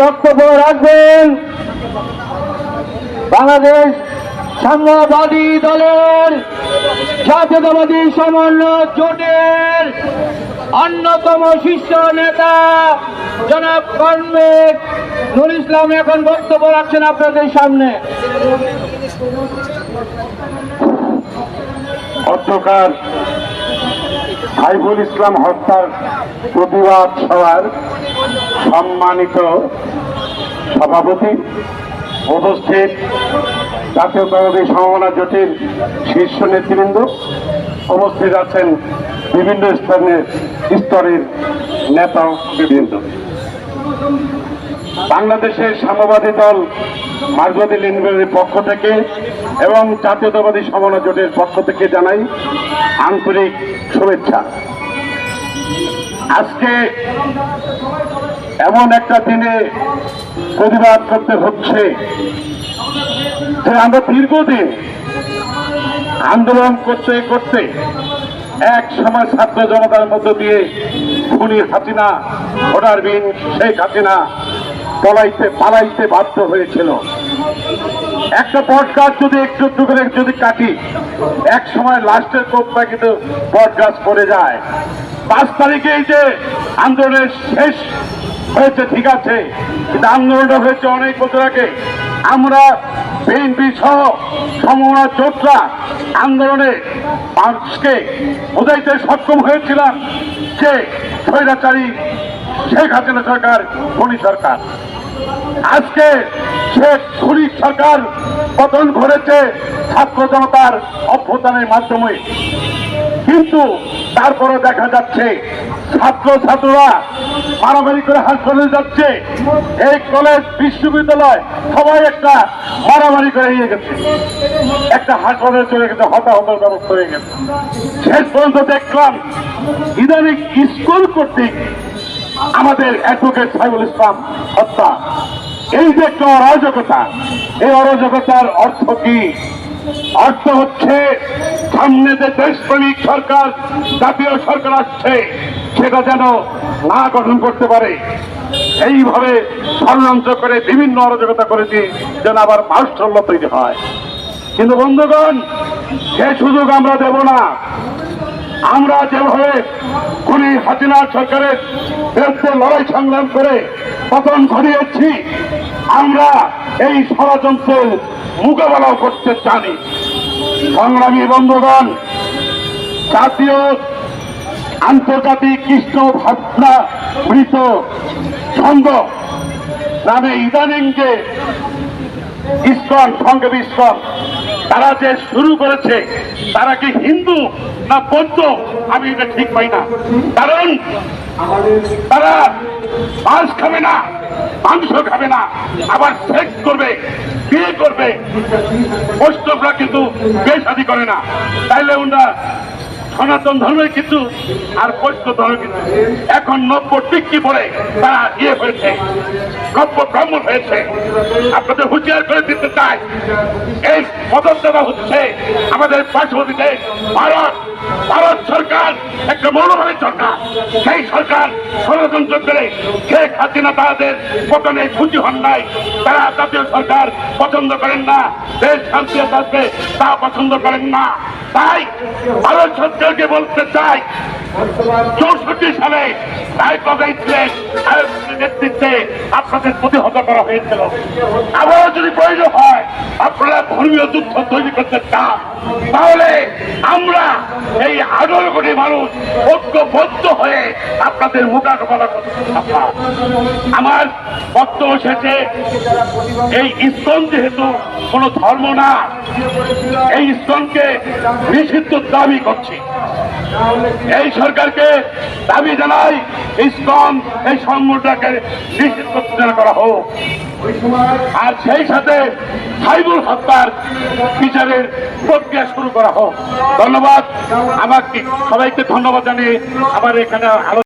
বক্তব্য রাখবেন। বাংলাদেশ সাম্যবাদী দলের জাতীয়তাবাদী সমন্বয় জোটের অন্যতম শীর্ষ নেতা জনাব কর্মেক নুর ইসলাম এখন বক্তব্য রাখছেন আপনাদের সামনে। অধ্যকার সাইফুল ইসলাম হত্যার প্রতিবাদ সভার সম্মানিত সভাপতি উপস্থিত জাতীয়তাবাদী সমমনা জোটের শীর্ষ নেতৃবৃন্দ উপস্থিত আছেন বিভিন্ন স্থানের স্তরের নেতা বৃন্দ বাংলাদেশের সাম্যবাদী দল মার্গবাদী লিনবের পক্ষ থেকে এবং জাতীয়তাবাদী সমন্বয় জোটের পক্ষ থেকে জানাই আন্তরিক শুভেচ্ছা। আজকে এমন একটা দিনে প্রতিবাদ করতে হচ্ছে যে আমরা দীর্ঘদিন আন্দোলন করতে করতে এক সময় ছাত্র জনতার মধ্য দিয়ে খুনি হাসিনা ভোটার বিন শেখ হাসিনা পলাইতে পালাইতে বাধ্য হয়েছিল। একটা পডকাস্ট যদি একটু একটু করে যদি কাটি, এক সময় লাস্টের কোপটা কিন্তু পডকাস্ট পড়ে যায়। পাঁচ তারিখে এই যে আন্দোলনের শেষ হয়েছে, ঠিক আছে, কিন্তু আন্দোলনটা হয়েছে অনেক বছর আগে। আমরা বিএনপি সহ সমমনা চোটরা আন্দোলনে মানুষকে বোঝাইতে সক্ষম হয়েছিলাম যে স্বৈরাচারী শেখ হাসিনা সরকার খনি সরকার। আজকে শেখ খুনি সরকার পতন ঘটেছে ছাত্র জনতার অভ্যুত্থানের মাধ্যমে। কিন্তু তারপরে দেখা যাচ্ছে ছাত্র ছাত্ররা মারামারি করে হাসপাতালে যাচ্ছে। এই কলেজ, বিশ্ববিদ্যালয় সবাই একটা মারামারি করে নিয়ে গেছে। একটা হাসপাতালে চলে গেছে, হতাহতের ব্যবস্থা হয়ে গেছে। শেষ পর্যন্ত দেখলাম, ইদানিং স্কুল কর্তৃক আমাদের অ্যাডভোকেট সাইবুল ইসলাম হত্যা। এই যে একটা অরাজকতা, এই অরাজকতার অর্থ কি? অর্থ হচ্ছে, সামনে যে দেশপ্রেমিক সরকার, জাতীয় সরকার আসছে, সেটা যেন না গঠন করতে পারে। এইভাবে ষড়যন্ত্র করে বিভিন্ন অরাজকতা করেছি যেন আবার মাস্টল্য তৈরি হয়। কিন্তু বন্ধুগণ, সে সুযোগ আমরা দেব না। আমরা যেভাবে খুনি হাসিনা সরকারের বিরুদ্ধে লড়াই সংগ্রাম করে পতন ঘটিয়েছি, আমরা এই ষড়যন্ত্রের মোকাবেলাও করতে জানি সংগ্রামী বন্ধুগণ, জাতীয় আন্তর্জাতিক কৃষ্ণ ভাবনা মৃত সংঘ নামে ইদানিং যে ইস্কন সংঘের ইস্কন, তারা যে শুরু করেছে, তারা কি হিন্দু না বৌদ্ধ? আমি এটা ঠিক পাই না। কারণ তারা মাছ খাবে না মাংস খাবে না, আবার সেক্স করবে, বিয়ে করবে। বৈষ্ণবরা কিন্তু বিয়ে শাদী করে না। তাইলে ওনারা সনাতন ধর্মের কিছু আর বৈষ্ণব ধর্মের কিছু এখন নব্য টিকি পরে তারা ইয়ে হয়েছে নব্য ব্রাহ্মণ হয়েছে। আপনাদের হুঁশিয়ার করে দিতে চাই। এই দেওয়া হচ্ছে আমাদের পার্শ্ববর্তী দেশ, ভারত। একটা মৌলবাদী সরকার। সেই সরকার ষড়যন্ত্র করে শেখ হাসিনা তাদের পতনে খুশি হন নাই। তারা জাতীয় সরকার পছন্দ করেন না। দেশ শান্তি থাকবে, তা পছন্দ করেন না। তাই ভারত সরকারকে বলতে চাই, চৌষট্টি সালে নায়ক ছিলেন নায়কের নেতৃত্বে আপনাদের প্রতিহত করা হয়েছিল। আবারও যদি প্রয়োজন হয় ধর্মীয় যুদ্ধ তৈরি করতে চান, তাহলে আমরা এই আঠারো কোটি মানুষ ঐক্যবদ্ধ হয়ে আপনাদের মোকাবেলা করতে আমার বক্তব্য শেষে এই ইস্কন যেহেতু কোন ধর্ম না, এই ইস্কনকে নিষিদ্ধ দাবি করছি। এই সরকারকে দাবি জানাই ইসকন এই সংগঠনটাকে নিষিদ্ধ করা হোক। আর সেই সাথে সাইবুল হত্যার বিচারের প্রক্রিয়া শুরু করা হোক। ধন্যবাদ। আমাকে সবাইকে ধন্যবাদ জানিয়ে আমার এখানে